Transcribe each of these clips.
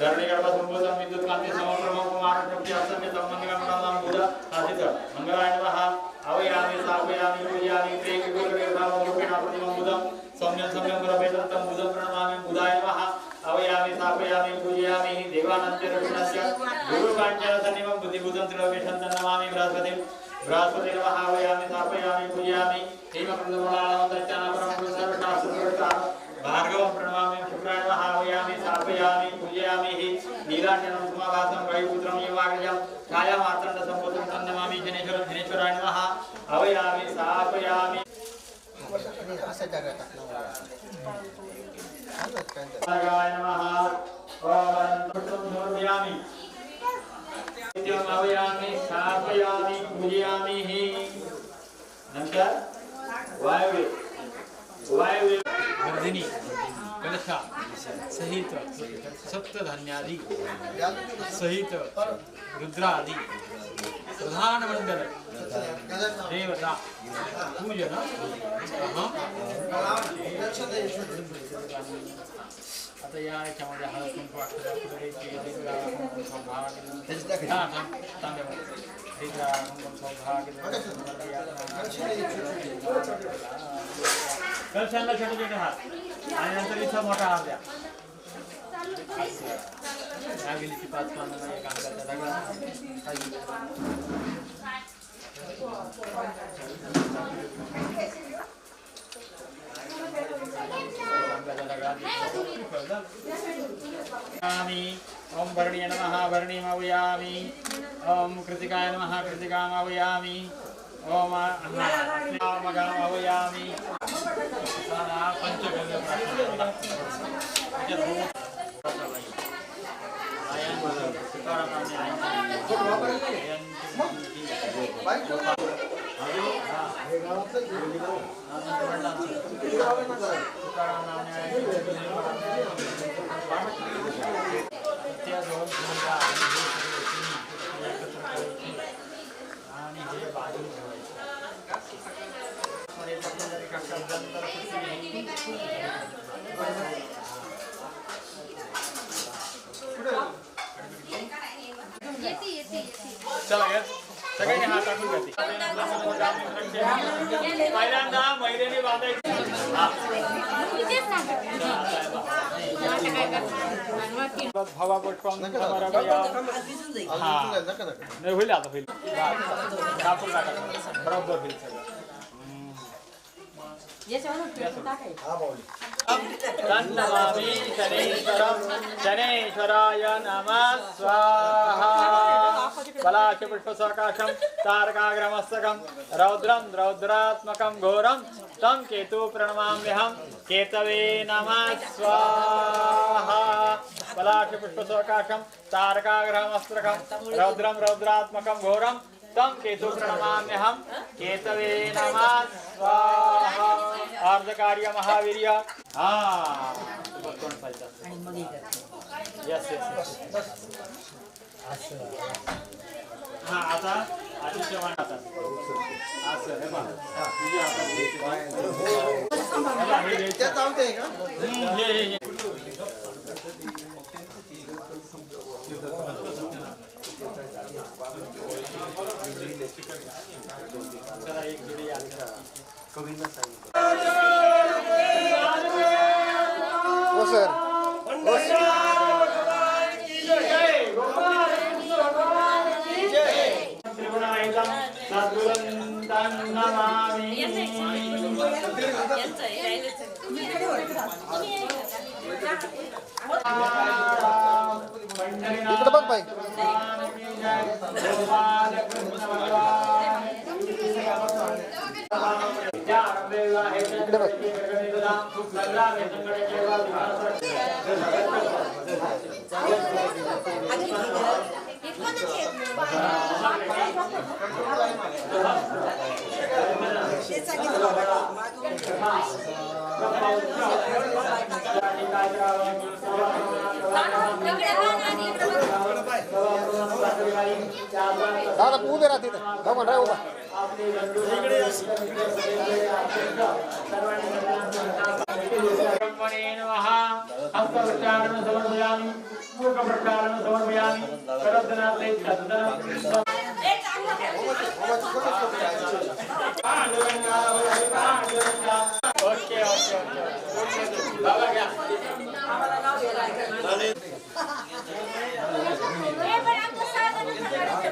धरणीगर्भसंभूतं विद्युत्कान्ति समप्रभं कुमारशक्ति असम्य साधित स्थापयामि पूजयामि ते विगुरुदेवतामरूपेण प्रतिमं बुधं सौम्यं सम्यं गुरवेदन्तं बुधं प्रणमामि बुधाय स्थापयामि पूजयामि देवानन्त्यरूपिणस्य गुरुकाञ्चनसन्निमं बुद्धिबुधं त्रिलोकेशं तन्नमामि बृहस्पतिं पूजयामि भार्गवं प्रणमामि शुक्राय नमः आवयामि स्थापयामि पूजयामि नीलाञ्जनं समाभासं वैपुत्रं यमाग्रजं छायामार्तण्डसम्भूतं तन्नमामि जनेश्वरं जनेश्वराय नमः अवयामि स्थापयामि नागाय नमः ॐ अनन्तं समर्पयामि. नित्यम् अवयामि स्थापयामि पूजयामि नंतर वायव्य. वायव्य. वर्धिनी कलशा. सहित सप्तधन्यादि सहित रुद्रादि. प्रधानमण्डल देवता. पूजन. आता या याच्यामध्ये हळद कुंकू अक्षरा कुंकू, सौभाग्य. हे कुंकू, सौभाग्य. कलशांना छोटे छोटे हात. आणि नंतर इथं मोठा हात द्या. पाच पानं एक अंगाचा दगडा ओम वर्णीय नमः वर्णीमावयामि ओम कृतिकाय नमः कृतिकामावयामि. ओम मगामावयामि पंचगव्य आणि हे बाजू येते येते येते चला घ्या सगळ्यांनी हात टाकून घ्या पहिल्यांदा महिलेने बांधायची. इथेच सांगा आता काय करणार भावा पटकन नाही होईल. आता होईल बरोबर होईल सगळं तन्नमामि शनेश्वरं शनेश्वराय नमः। स्वाहा पलाशपुष्पसकाशं तारकाग्रमस्तकं रौद्रं रौद्रात्मकं घोरं तं केतु प्रणमाम्यहं केतवे नमः। स्वाहा पलाशपुष्पसकाशं तारकाग्रमस्तकं रौद्रं रौद्रात्मकं घोरं तं केतु प्रणमाम्यहं केतवे नमः स्वाहा अर्धकार्य महावीर्य। हा। यस यस हा। आता आता असं हे पहा. हा, तुझी आता हे? हे, हे, हे. चला एक जोडी आणा. हो सर इकडे बघ बाई इकडे बघ दादा तू उभे राहते भगवान राह उभा. समर्पयामि समर्पयामि ओके ओके ओके बाबा घ्या हे पण आमचं साधन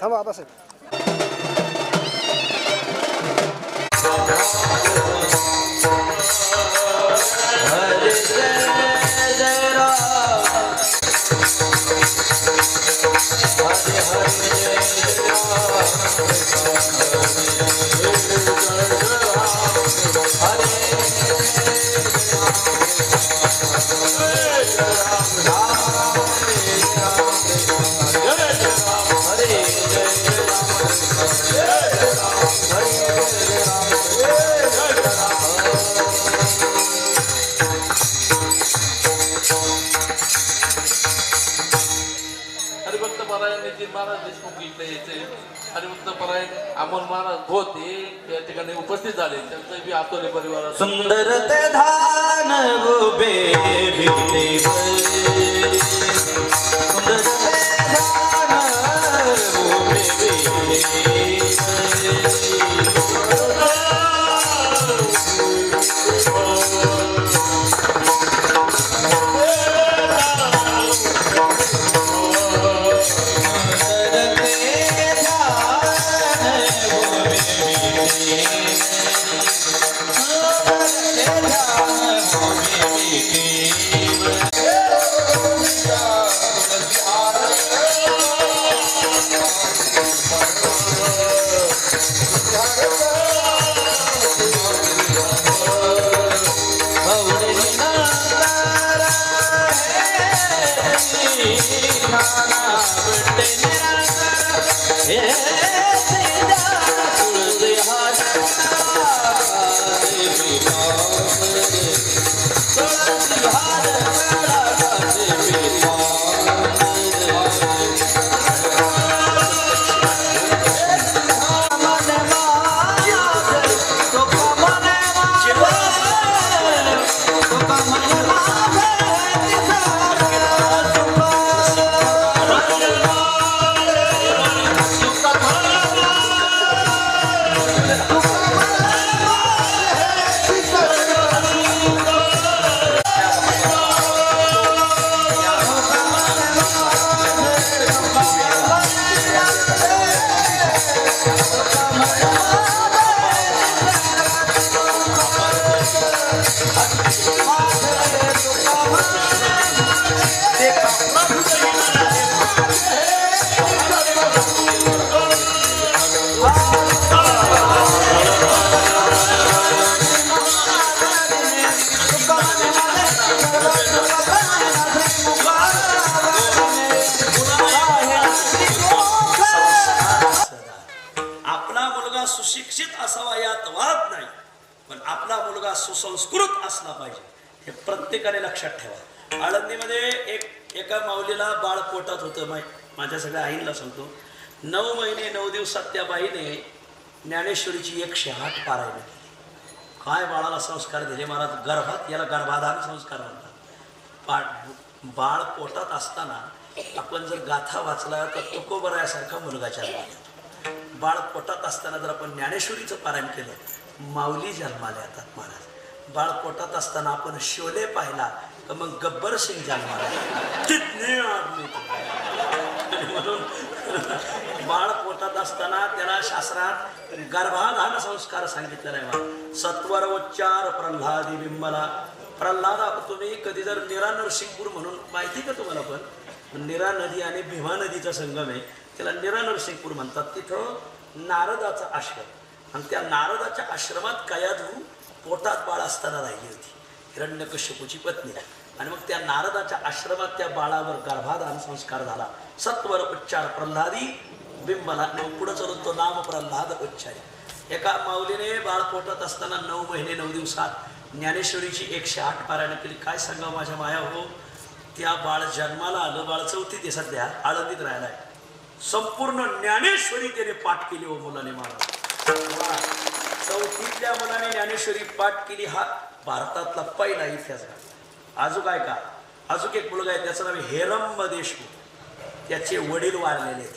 थांबा आबासाहेब अमोल महाराज होते त्या ठिकाणी उपस्थित झाले. त्यांचं बी आतोले परिवार सुंदर ते धान उभे सुंदर لا सुसंस्कृत असला पाहिजे हे प्रत्येकाने लक्षात ठेवा. आळंदीमध्ये एक एका माऊलीला बाळ पोटात होतं माय माझ्या सगळ्या आईला सांगतो. नऊ महिने नऊ दिवसात त्या बाईने ज्ञानेश्वरीची एकशे आठ पारायण केली. काय बाळाला संस्कार दिले महाराज? गर्भात याला गर्भाधान संस्कार म्हणतात. पा बाळ पोटात असताना आपण जर गाथा वाचला तर तुकोबरायासारखा मुलगा जन्माला बाळ पोटात असताना जर आपण ज्ञानेश्वरीचं पारायण केलं माऊली जन्माला येतात महाराज. बाळकोटात असताना आपण शोले पाहिला तर मग गब्बर सिंग कितने आदमी म्हणून बाळकोटात असताना त्याला शास्त्रात गर्भाधान संस्कार सांगितलेला आहे सत्वर उच्चार प्रल्हादी बिंबला. प्रल्हाद तुम्ही कधी जर निरा नरसिंगपूर म्हणून माहिती का तुम्हाला पण? निरा नदी आणि भीमा नदीचा संगम आहे. त्याला निरा नरसिंगपूर म्हणतात. तिथं नारदाचा आश्रम. आणि त्या नारदाच्या आश्रमात कयाधू पोटात बाळ असताना राहिली होती. हिरण्यकश्यपूची पत्नी. आणि मग त्या नारदाच्या आश्रमात त्या बाळावर गर्भाधान संस्कार झाला. सत्वर उच्चार प्रल्हादी बिंबला पुढं चलून तो नाम प्रल्हाद उच्चारी. एका माऊलीने बाळ पोटात असताना नऊ महिने नऊ दिवसात ज्ञानेश्वरीची एकशे आठ पारायण केली. काय सांगा माझ्या माया हो? त्या बाळ जन्माला आलं बाळ चौथी ते सध्या आळंदीत राहिलाय. संपूर्ण ज्ञानेश्वरी त्याने पाठ केली हो मुलाने मला चौथीतल्या मुलाने ज्ञानेश्वरी पाठ केली. हा भारतातला पहिला इतिहास आहे. अजून काय का? अजून एक मुलगा आहे त्याचं नाव आहे हेरंब देशमुख. त्याचे वडील वारलेले आहेत.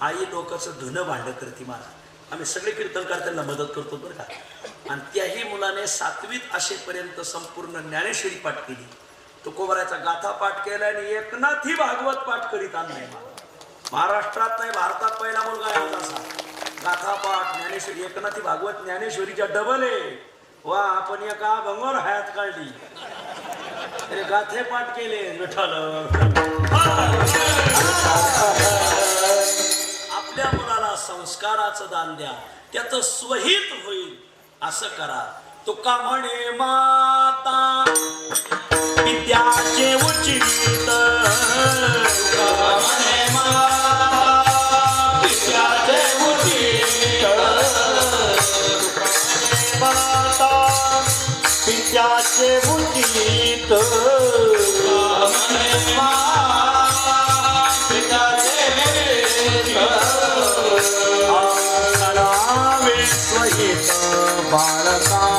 आई लोकांचं धुनं भांडं करते मला. आम्ही सगळे कीर्तनकार त्यांना मदत करतो बरं का? आणि त्याही मुलाने सातवीत असेपर्यंत संपूर्ण ज्ञानेश्वरी पाठ केली. तुकोबराचा गाथा पाठ केला आणि एकनाथी भागवत पाठ करीत आणलाय महाराष्ट्रात नाही भारतात पहिला मुलगा आहे गाथापाठ गाथा पाठ ज्ञानेश्वरी एकनाथी भागवत ज्ञानेश्वरीच्या डबल आहे. वा आपण एका भंगोर हयात काढली. अरे गाथे पाठ केले. विठ्ठल आपल्या मुलाला संस्काराचं दान द्या. त्याचं स्वहित होईल. असं करा. तो का म्हणे माता विद्याचे उचित म्हणे माता माता विद्याचे उचित तुका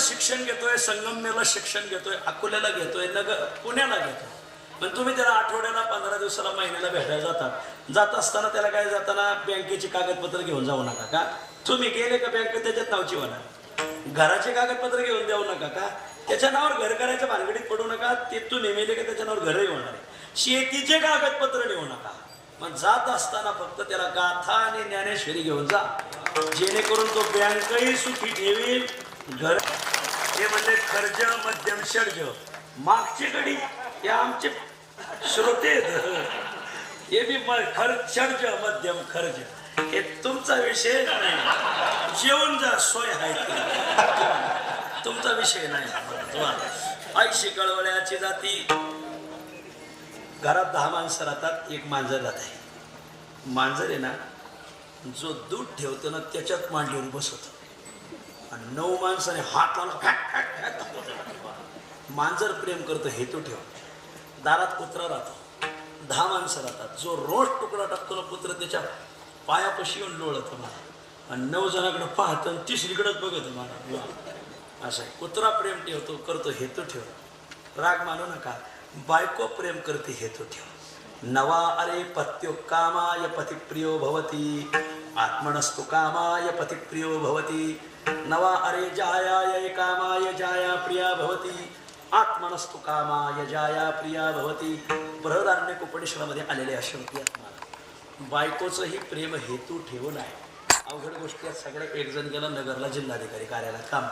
शिक्षण घेतोय संगमनेरला शिक्षण घेतोय अकोल्याला घेतोय नगर पुण्याला घेतोय. पण तुम्ही त्याला आठवड्याला पंधरा दिवसाला महिन्याला भेटायला जातात जात असताना त्याला काय जाताना बँकेची कागदपत्र घेऊन जाऊ नका का? तुम्ही गेले का बँक त्याच्यात नावची म्हणा घराचे कागदपत्र घेऊन जाऊ नका का? त्याच्या नावावर घर करायच्या भानगडीत पडू नका. ते तुम्ही मेले का त्याच्या नावावर घरही होणार शेतीचे कागदपत्र नेऊ नका. मग जात असताना फक्त त्याला गाथा आणि ज्ञानेश्वरी घेऊन जा. जेणेकरून तो बँकही सुखी ठेवी घर हे म्हणजे कर्ज मध्यम षडज मागची घडी हे आमचे श्रोते आहेत. हे बी म- खर्च मध्यम खर्च हे तुमचा विषय नाही जेवण जा सोय आहे तुमचा विषय नाही तुम्हाला ऐशी कळवळ्याची जाती घरात दहा माणसं राहतात एक मांजर राहत आहे मांजर आहे ना जो दूध ठेवतो ना त्याच्यात मांडीवर बसवतो आणि नऊ माणसाने हात लावला मांजर प्रेम करतो हेतू ठेव. दारात कुत्रा राहतो. दहा माणसं राहतात. जो रोज तुकडा टाकतो ना कुत्र त्याच्या पायापाशी येऊन लोळतं मला. आणि नऊ जणाकडे पाहतो आणि तिसरीकडंच बघत मला. असं आहे. कुत्रा प्रेम ठेवतो करतो हेतू ठेव. राग मानू नका. बायको प्रेम करते हेतू ठेव. नवा अरे पत्यो कामाय पतिप्रियो भवती. आत्मनस्तु कामाय पतिप्रियो भवती. नवा अरे जायाय कामाय जाया प्रिया भवती. आत्मनस्तु कामा यजाया प्रिया भवती. बृहदारण्य उपनिषदामध्ये आलेले असे होते आत्मा बायकोचंही प्रेम हेतू ठेवून आहे. अवघड गोष्टी आहेत. सगळे एक जण गेला नगरला जिल्हाधिकारी कार्यालयात काम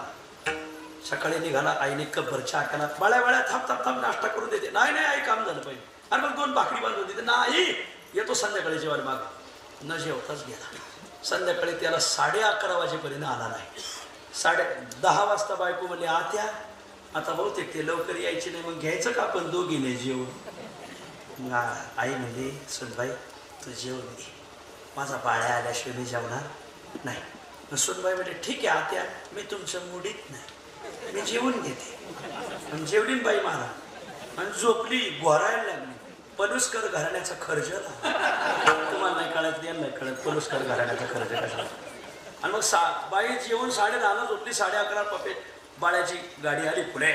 सकाळी निघाला आईने कब्बर चहा केला. बाळ्या बाळ्या थांब थांब थांब नाश्ता करून देते. नाही नाही आई काम झालं पाहिजे. अरे मग दोन भाकरी बांधून देते. नाही येतो संध्याकाळी जेवण माग. न जेवताच गेला. संध्याकाळी त्याला साडे अकरा वाजेपर्यंत आला नाही. साडे दहा वाजता बायको म्हणले आत्या आता बहुतेक ते लवकर यायचे नाही मग घ्यायचं का आपण दोघीने जेवण? आई म्हणली सुनबाई तू जेवण घे. माझा बाळ्या आल्याशिवाय मी जेवणार नाही. मग सुनबाई म्हणजे ठीक आहे आत्या मी तुमच्या मुडीत नाही. मी जेवून घेते. आणि जेवली बाई मला. आणि झोपली गोरायला लागली. पलुसकर घराण्याचा खर्च तुम्हाला नाही कळत यांना नाही कळत पलुसकर घराण्याचा खर्च कसा आणि मग सा बाई जेवून साडे दहाला झोपली साडे अकरा पपे बाळ्याची गाडी आली पुढे.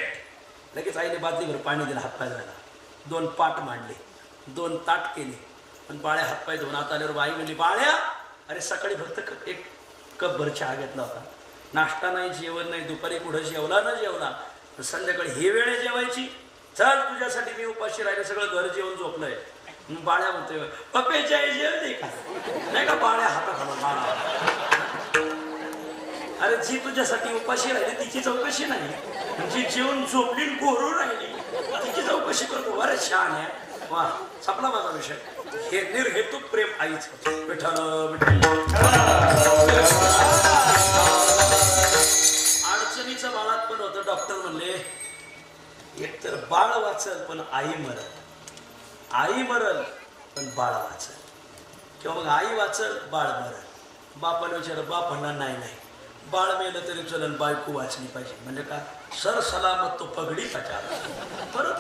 लगेच आईने बादलीभर पाणी दिलं हातपाय झाला दोन पाट मांडले दोन ताट केले. पण बाळ्या हातपाय धुवून आत आल्यावर बाई म्हणली बाळ्या अरे सकाळी फक्त एक एक कपभर चहा घेतला होता. नाश्ता नाही जेवण नाही दुपारी कुठं जेवला न जेवला. तर संध्याकाळी हे वेळ जेवायची. चल तुझ्यासाठी मी उपाशी राहिले सगळं घर जेवण झोपलंय. मग बाळ्या म्हणतोय पप्पेच्या आई जेवते का? नाही का बाळ्या हाता घालून बाळा अरे जी तुझ्यासाठी उपाशी राहिली तिची चौकशी नाही. जी जेवण झोपली न राहिली तिची चौकशी करतो. अरे छान आहे. वा संपला माझा विषय. हे निर्हेतुक प्रेम आईच. विठ्ठल विठ्ठल. अडचणीचं बाळात पण होतं डॉक्टर म्हणले. एकतर बाळ वाचल पण आई मरल. आई मरल पण बाळ वाचल. किंवा मग आई वाचल बाळ मरल. बापाने विचार बाप म्हणणार नाही नाही. बाळ मेलं तरी चलन बायको वाचली पाहिजे. म्हणजे का? सर सलामत तो पगडी पचाला परत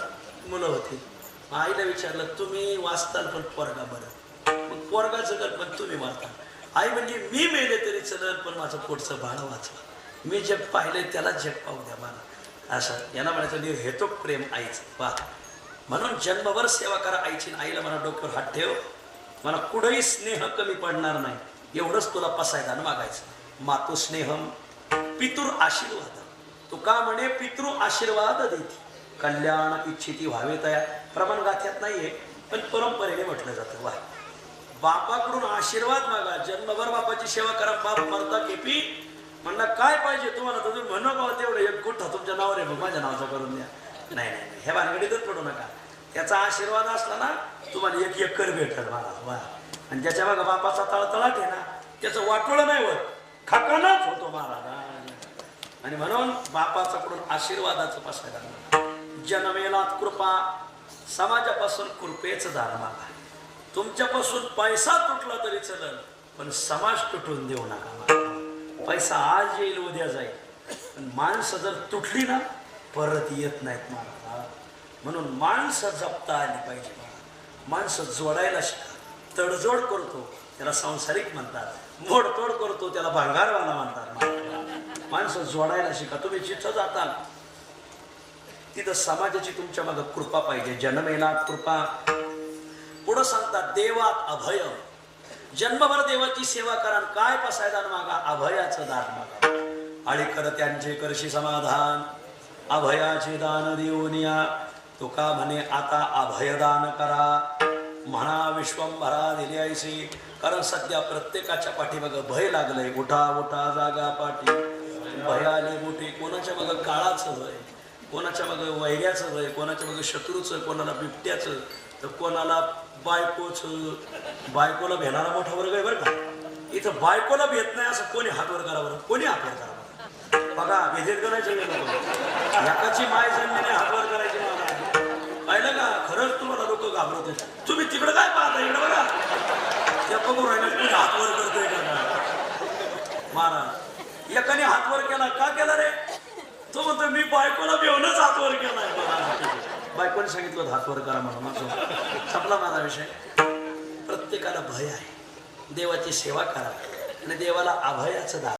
मुलं होती. आईला विचारलं तुम्ही वाचताल पण पोरगा बरं. मग पोरगा जगल पण तुम्ही वाचता आई म्हणजे मी मेले तरी चलन पण माझं पोटचं बाळ वाचवा मी जग पाहिलंय त्याला जग पाहू द्या मला. असं. यांना म्हणायचं निर् प्रेम आईचं. वा म्हणून जन्मभर सेवा करा आईची. आईला मला डोक्यावर हात ठेव. मला कुठेही स्नेह कमी पडणार नाही. एवढंच तुला पसायदान मागायचं. मातु स्नेहम पितृ आशीर्वाद. तुका का म्हणे? पितृ आशीर्वाद देते. कल्याण इच्छिती व्हावे तया. प्रमाण गाथ्यात नाहीये पण परंपरेने म्हटलं जातं. वा बापाकडून आशीर्वाद मागा. जन्मभर बापाची सेवा करा. बाप मरता केपी म्हणणं काय पाहिजे तुम्हाला? तुम्ही म्हणू का तेवढं एक गुठ्ठा तुमच्या नावावर आहे. माझ्या नावाचा करून द्या. नाही नाही हे भानगडीतच पडू नका. त्याचा आशीर्वाद असला ना तुम्हाला एक एकर भेटल. मला वा आणि ज्याच्या बघा बापाचा तळतळाट आहे ना त्याचं वाटोळं नाही होत. खाकानाच होतो महाराज. आणि म्हणून बापाचा कडून आशीर्वादाचं पसायला जनमेला कृपा समाजापासून कृपेच दान मागा. तुमच्यापासून पैसा तुटला तरी चलन पण समाज तुटून देऊ नका पैसा आज येईल उद्या जाईल. पण माणसं जर तुटली ना परत येत नाहीत मला म्हणून माणसं जपता आली पाहिजे माणसं जोडायला शिका. तडजोड करतो. त्याला सांसारिक म्हणतात. मोडतोड करतो त्याला भांगारवाला म्हणतात. माणसं जोडायला शिका. तुम्ही जिथं जाताल तिथं समाजाची तुमच्या मागे कृपा पाहिजे. जन्मेला कृपा. पुढं सांगतात देवात अभय. जन्मभर देवाची सेवा करा काय पसायदान मागा? अभयाचं दान मागा. आणि कर त्यांचे करशी समाधान. अभयाचे दान देऊन या. तुका म्हणे आता अभयदान करा. म्हणा विश्वंभरा दिली ऐशी कारण सध्या प्रत्येकाच्या पाठीमागं भय लागलंय. उठा उठा जागा पाठी. भय आले मोठे कोणाच्या मग काळाचं भय? कोणाच्या मग वैऱ्याचं भय? कोणाच्या मग शत्रूचं कोणाला बिबट्याचं? तर कोणाला बायकोचं? बायकोला भेणारा मोठा वर्ग आहे बरं का? इथं बायकोला भेट नाही असं कोणी हात वर करा बरं? कोणी हात वर बघा भेदेत करायचं एकाची माय जन्मीने हात वर पाहिलं का खरंच तुम्हाला लोक घाबरत तुम्ही तिकडे काय पाहता? इकडे बघा. त्या बघून राहिलं कोणी हात करतोय का महाराज एकाने हात वर केला का केला रे? तो म्हणतो मी बायकोला घेऊनच हातवर केलाय. बायकोने सांगितलं हातवर हात वर करा म्हणून. माझं संपला माझा विषय. प्रत्येकाला भय आहे. देवाची सेवा करा. आणि देवाला अभयाचं दान